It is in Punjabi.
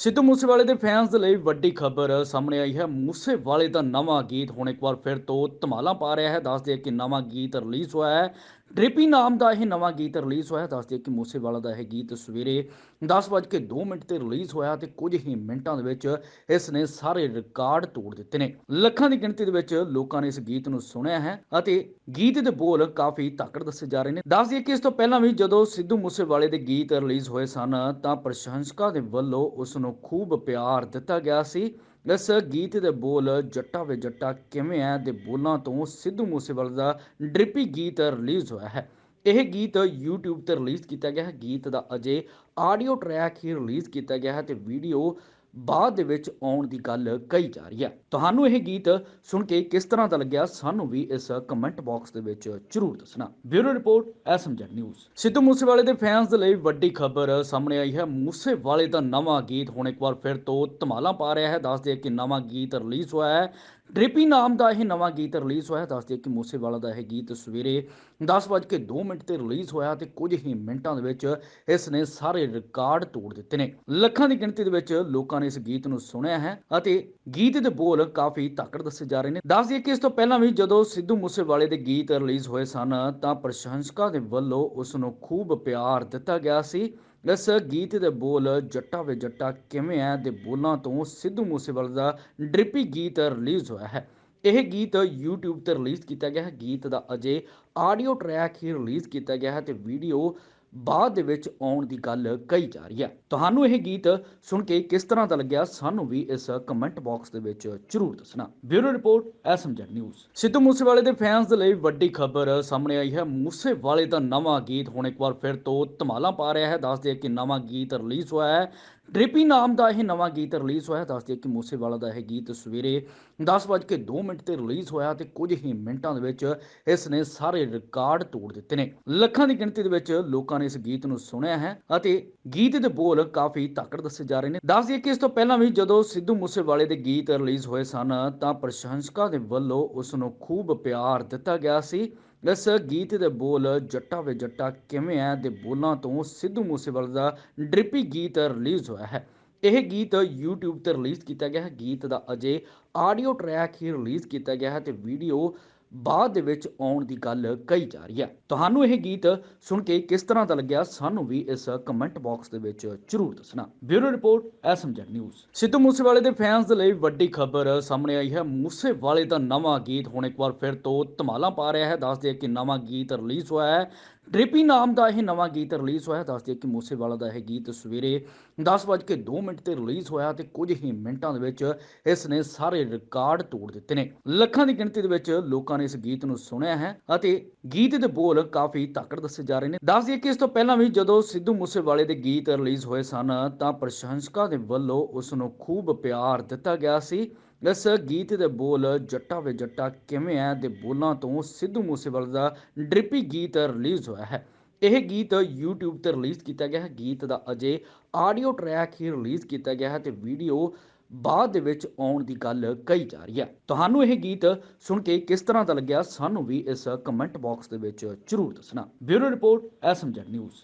ਸਿੱਧੂ ਮੂਸੇਵਾਲੇ ਦੇ ਫੈਨਸ ਦੇ ਲਈ ਵੱਡੀ ਖਬਰ ਸਾਹਮਣੇ ਆਈ ਹੈ। ਮੂਸੇਵਾਲੇ ਦਾ ਨਵਾਂ ਗੀਤ ਹੁਣ ਇੱਕ ਵਾਰ ਫਿਰ ਤੋਂ ਧਮਾਲਾ ਪਾ ਰਿਹਾ ਹੈ। ਦੱਸ ਦਈਏ ਕਿ ਨਵਾਂ ਗੀਤ ਰਿਲੀਜ਼ ਹੋਇਆ ਹੈ। ਡ੍ਰਿਪੀ ਨਾਮ ਦਾ ਇਹ ਨਵਾਂ ਗੀਤ ਰਿਲੀਜ਼ ਹੋਇਆ। ਦੱਸ ਕਿ ਮੂਸੇਵਾਲਾ ਦਾ ਇਹ ਗੀਤ ਸਵੇਰੇ 10:02 ਮਿੰਟ ਤੇ ਰਿਲੀਜ਼ ਹੋਇਆ ਤੇ ਕੁਝ ਹੀ ਮਿੰਟਾਂ ਦੇ ਵਿੱਚ ਇਸ ਨੇ ਸਾਰੇ ਰਿਕਾਰਡ ਤੋੜ ਦਿੱਤੇ ਨੇ। ਲੱਖਾਂ ਦੀ ਗਿਣਤੀ ਦੇ ਵਿੱਚ ਲੋਕਾਂ ਨੇ ਇਸ ਗੀਤ ਨੂੰ ਸੁਣਿਆ ਹੈ ਅਤੇ ਗੀਤ ਦੇ ਬੋਲ ਕਾਫੀ ਤਾਕੜ ਦੱਸੇ ਜਾ ਰਹੇ ਨੇ। ਦੱਸ ਕਿ ਇਸ ਤੋਂ ਪਹਿਲਾਂ ਵੀ ਜਦੋਂ ਸਿੱਧੂ ਮੂਸੇਵਾਲੇ ਦੇ ਗੀਤ ਰਿਲੀਜ਼ ਹੋਏ ਸਨ ਤਾਂ ਪ੍ਰਸ਼ੰਸਕਾਂ ਦੇ ਵੱਲੋਂ ਉਸ ਨੂੰ ਖੂਬ ਪਿਆਰ ਦਿੱਤਾ ਗਿਆ ਸੀ। ਇਸ ਗੀਤ ਦੇ ਬੋਲ ਜੱਟਾ ਵੇ ਜੱਟਾ ਕਿਵੇਂ ਹੈ ਦੇ ਬੋਲਾਂ ਤੋਂ ਸਿੱਧੂ ਮੂਸੇਵਾਲੇ ਦਾ ਡ੍ਰਿਪੀ ਗੀਤ ਰਿਲੀਜ਼ ਹੋਇਆ ਹੈ। ਇਹ ਗੀਤ YouTube ਤੇ ਰਿਲੀਜ਼ ਕੀਤਾ ਗਿਆ ਹੈ। ਗੀਤ ਦਾ ਅਜੇ ਆਡੀਓ ਟਰੈਕ ਹੀ ਰਿਲੀਜ਼ ਕੀਤਾ ਗਿਆ ਹੈ ਤੇ ਵੀਡੀਓ ਬਾਅਦ ਦੇ ਵਿੱਚ ਆਉਣ ਦੀ ਗੱਲ ਕਹੀ ਜਾ ਰਹੀ ਹੈ। ਤੁਹਾਨੂੰ ਇਹ ਗੀਤ ਸੁਣ ਕੇ ਕਿਸ ਤਰ੍ਹਾਂ ਦਾ ਲੱਗਿਆ, ਸਾਨੂੰ ਵੀ ਇਸ ਕਮੈਂਟ ਬਾਕਸ ਦੇ ਵਿੱਚ ਜਰੂਰ ਦੱਸਣਾ। Bureau report SMZ news Sidhu ਮੂਸੇਵਾਲੇ ਦੇ ਫੈਨਸ ਦੇ ਲਈ ਵੱਡੀ ਖਬਰ ਸਾਹਮਣੇ ਆਈ ਹੈ। ਮੂਸੇਵਾਲੇ ਦਾ ਨਵਾਂ ਗੀਤ ਹੁਣ ਇੱਕ ਵਾਰ ਫਿਰ ਤੋਂ ਧਮਾਲਾ ਪਾ ਰਿਹਾ ਹੈ। ਦੱਸ ਦਈਏ ਕਿ ਨਵਾਂ ਗੀਤ ਰਿਲੀਜ਼ ਹੋਇਆ ਹੈ। ਡ੍ਰਿਪੀ ਨਾਮ ਦਾ ਇਹ ਨਵਾਂ ਗੀਤ ਰਿਲੀਜ਼ ਹੋਇਆ। ਦੱਸ ਕਿ ਮੂਸੇਵਾਲਾ ਦਾ ਇਹ ਗੀਤ ਸਵੇਰੇ 10:02 ਮਿੰਟ ਤੇ ਰਿਲੀਜ਼ ਹੋਇਆ ਤੇ ਕੁਝ ਹੀ ਮਿੰਟਾਂ ਦੇ ਵਿੱਚ ਇਸ ਨੇ ਸਾਰੇ ਰਿਕਾਰਡ ਤੋੜ ਦਿੱਤੇ ਨੇ। ਲੱਖਾਂ ਦੀ ਗਿਣਤੀ ਦੇ ਵਿੱਚ ਲੋਕਾਂ ਨੇ ਇਸ ਗੀਤ ਨੂੰ ਸੁਣਿਆ ਹੈ ਅਤੇ ਗੀਤ ਦੇ ਬੋਲ ਕਾਫੀ ਤਾਕੜ ਦੱਸੇ ਜਾ ਰਹੇ ਨੇ। ਦੱਸ ਕਿ ਇਸ ਤੋਂ ਪਹਿਲਾਂ ਵੀ ਜਦੋਂ ਸਿੱਧੂ ਮੂਸੇਵਾਲੇ ਦੇ ਗੀਤ ਰਿਲੀਜ਼ ਹੋਏ ਸਨ ਤਾਂ ਪ੍ਰਸ਼ੰਸਕਾਂ ਦੇ ਵੱਲੋਂ ਉਸ ਨੂੰ ਖੂਬ ਪਿਆਰ ਦਿੱਤਾ ਗਿਆ ਸੀ। ਇਸ ਗੀਤ ਦੇ ਬੋਲ ਜੱਟਾ ਵੇ ਜੱਟਾ ਕਿਵੇਂ ਹੈ ਦੇ ਬੋਲਾਂ ਤੋਂ ਸਿੱਧੂ ਮੂਸੇਵਾਲੇ ਦਾ ਡ੍ਰਿਪੀ ਗੀਤ ਰਿਲੀਜ਼ ਹੋਇਆ ਹੈ। ਇਹ ਗੀਤ YouTube ਤੇ ਰਿਲੀਜ਼ ਕੀਤਾ ਗਿਆ ਹੈ। ਗੀਤ ਦਾ ਅਜੇ ਆਡੀਓ ਟਰੈਕ ਹੀ ਰਿਲੀਜ਼ ਕੀਤਾ ਗਿਆ ਹੈ ਤੇ ਵੀਡੀਓ ਬਾਅਦ ਦੇ ਵਿੱਚ ਆਉਣ ਦੀ ਗੱਲ ਕਹੀ ਜਾ ਰਹੀ ਹੈ। ਤੁਹਾਨੂੰ ਇਹ ਗੀਤ ਸੁਣ ਕੇ ਕਿਸ ਤਰ੍ਹਾਂ ਦਾ ਲੱਗਿਆ, ਸਾਨੂੰ ਵੀ ਇਸ ਕਮੈਂਟ ਬਾਕਸ ਦੇ ਵਿੱਚ ਜਰੂਰ ਦੱਸਣਾ। Bureau report, SMZ news. Sidhu ਮੂਸੇਵਾਲੇ ਦੇ ਫੈਨਸ ਦੇ ਲਈ ਵੱਡੀ ਖਬਰ ਸਾਹਮਣੇ ਆਈ ਹੈ। ਮੂਸੇਵਾਲੇ ਦਾ ਨਵਾਂ ਗੀਤ ਹੁਣ ਇੱਕ ਵਾਰ ਫਿਰ ਤੋਂ ਧਮਾਲਾ ਪਾ ਰਿਹਾ ਹੈ। ਦੱਸਦੇ ਕਿ ਨਵਾਂ ਗੀਤ ਰਿਲੀਜ਼ ਹੋਇਆ ਹੈ। ਡ੍ਰਿਪੀ ਨਾਮ ਦਾ ਇਹ ਨਵਾਂ ਗੀਤ ਰਿਲੀਜ਼ ਹੋਇਆ। ਦੱਸ ਕਿ ਮੂਸੇਵਾਲਾ ਦਾ ਇਹ ਗੀਤ ਸਵੇਰੇ 10:02 ਮਿੰਟ ਤੇ ਰਿਲੀਜ਼ ਹੋਇਆ ਤੇ ਕੁਝ ਹੀ ਮਿੰਟਾਂ ਦੇ ਵਿੱਚ ਇਸ ਨੇ ਸਾਰੇ ਰਿਕਾਰਡ ਤੋੜ ਦਿੱਤੇ ਨੇ। ਲੱਖਾਂ ਦੀ ਗਿਣਤੀ ਦੇ ਵਿੱਚ ਲੋਕਾਂ ਨੇ ਇਸ ਗੀਤ ਨੂੰ ਸੁਣਿਆ ਹੈ ਅਤੇ ਗੀਤ ਦੇ ਬੋਲ ਕਾਫੀ ਤਾਕੜ ਦੱਸੇ ਜਾ ਰਹੇ ਨੇ। ਦੱਸ ਕਿ ਇਸ ਤੋਂ ਪਹਿਲਾਂ ਵੀ ਜਦੋਂ ਸਿੱਧੂ ਮੂਸੇਵਾਲੇ ਦੇ ਗੀਤ ਰਿਲੀਜ਼ ਹੋਏ ਸਨ ਤਾਂ ਪ੍ਰਸ਼ੰਸਕਾਂ ਦੇ ਵੱਲੋਂ ਉਸ ਨੂੰ ਖੂਬ ਪਿਆਰ ਦਿੱਤਾ ਗਿਆ ਸੀ। ਦੱਸ ਗੀਤ ਦੇ ਬੋਲ ਜੱਟਾ ਵੇ ਜੱਟਾ ਕਿਵੇਂ ਹੈ ਦੇ ਬੋਲਾਂ ਤੋਂ ਸਿੱਧੂ ਮੂਸੇਵਾਲੇ ਦਾ ਡ੍ਰਿਪੀ ਗੀਤ ਰਿਲੀਜ਼ ਹੋਇਆ ਹੈ। ਇਹ ਗੀਤ YouTube ਤੇ ਰਿਲੀਜ਼ ਕੀਤਾ ਗਿਆ ਹੈ। ਗੀਤ ਦਾ ਅਜੇ ਆਡੀਓ ਟਰੈਕ ਹੀ ਰਿਲੀਜ਼ ਕੀਤਾ ਗਿਆ ਹੈ ਤੇ ਵੀਡੀਓ ਬਾਅਦ ਦੇ ਵਿੱਚ ਆਉਣ ਦੀ ਗੱਲ ਕਹੀ ਜਾ ਰਹੀ ਹੈ। ਤੁਹਾਨੂੰ ਇਹ ਗੀਤ ਸੁਣ ਕੇ ਕਿਸ ਤਰ੍ਹਾਂ ਦਾ ਲੱਗਿਆ, ਸਾਨੂੰ ਵੀ ਇਸ ਕਮੈਂਟ ਬਾਕਸ ਦੇ ਵਿੱਚ ਜਰੂਰ ਦੱਸਣਾ। Bureau report SMZ news. Sidhu ਮੂਸੇਵਾਲੇ ਦੇ ਫੈਨਸ ਦੇ ਲਈ ਵੱਡੀ ਖਬਰ ਸਾਹਮਣੇ ਆਈ ਹੈ। ਮੂਸੇਵਾਲੇ ਦਾ ਨਵਾਂ ਗੀਤ ਹੁਣ ਇੱਕ ਵਾਰ ਫਿਰ ਤੋਂ ਧਮਾਲਾ ਪਾ ਰਿਹਾ ਹੈ। ਦੱਸਦੇ ਕਿ ਨਵਾਂ ਗੀਤ ਰਿਲੀਜ਼ ਹੋਇਆ ਹੈ। ਡ੍ਰਿਪੀ ਨਾਮ ਦਾ ਇਹ ਨਵਾਂ ਗੀਤ ਰਿਲੀਜ਼ ਹੋਇਆ। ਦੱਸ ਕਿ ਮੂਸੇਵਾਲਾ ਦਾ ਇਹ ਗੀਤ ਸਵੇਰੇ 10:02 ਮਿੰਟ ਤੇ ਰਿਲੀਜ਼ ਹੋਇਆ ਤੇ ਕੁਝ ਹੀ ਮਿੰਟਾਂ ਦੇ ਵਿੱਚ ਇਸ ਨੇ ਸਾਰੇ ਰਿਕਾਰਡ ਤੋੜ ਦਿੱਤੇ ਨੇ। ਲੱਖਾਂ ਦੀ ਗਿਣਤੀ ਦੇ ਵਿੱਚ ਲੋਕਾਂ ਨੇ ਇਸ ਗੀਤ ਨੂੰ ਸੁਣਿਆ ਹੈ ਅਤੇ ਗੀਤ ਦੇ ਬੋਲ ਕਾਫੀ ਤਾਕੜ ਦੱਸੇ ਜਾ ਰਹੇ ਨੇ। ਦੱਸ ਕਿ ਇਸ ਤੋਂ ਪਹਿਲਾਂ ਵੀ ਜਦੋਂ ਸਿੱਧੂ ਮੂਸੇਵਾਲੇ ਦੇ ਗੀਤ ਰਿਲੀਜ਼ ਹੋਏ ਸਨ ਤਾਂ ਪ੍ਰਸ਼ੰਸਕਾਂ ਦੇ ਵੱਲੋਂ ਉਸ ਨੂੰ ਖੂਬ ਪਿਆਰ ਦਿੱਤਾ ਗਿਆ ਸੀ। ਇਸ ਗੀਤ ਦੇ ਬੋਲ ਜੱਟਾ ਵੇ ਜੱਟਾ ਕਿਵੇਂ ਹੈ ਦੇ ਬੋਲਾਂ ਤੋਂ ਸਿੱਧੂ ਮੂਸੇਵਾਲੇ ਦਾ ਡ੍ਰਿਪੀ ਗੀਤ ਰਿਲੀਜ਼ ਹੋਇਆ ਹੈ। ਇਹ ਗੀਤ YouTube ਤੇ ਰਿਲੀਜ਼ ਕੀਤਾ ਗਿਆ ਹੈ। ਗੀਤ ਦਾ ਅਜੇ ਆਡੀਓ ਟਰੈਕ ਹੀ ਰਿਲੀਜ਼ ਕੀਤਾ ਗਿਆ ਹੈ ਤੇ ਵੀਡੀਓ ਬਾਅਦ ਦੇ ਵਿੱਚ ਆਉਣ ਦੀ ਗੱਲ ਕਹੀ ਜਾ ਰਹੀ ਹੈ। ਤੁਹਾਨੂੰ ਇਹ ਗੀਤ ਸੁਣ ਕੇ ਕਿਸ ਤਰ੍ਹਾਂ ਦਾ ਲੱਗਿਆ ਸਾਨੂੰ ਵੀ ਇਸ ਕਮੈਂਟ ਬਾਕਸ ਦੇ ਵਿੱਚ ਜਰੂਰ ਦੱਸਣਾ। Bureau report SMZ news.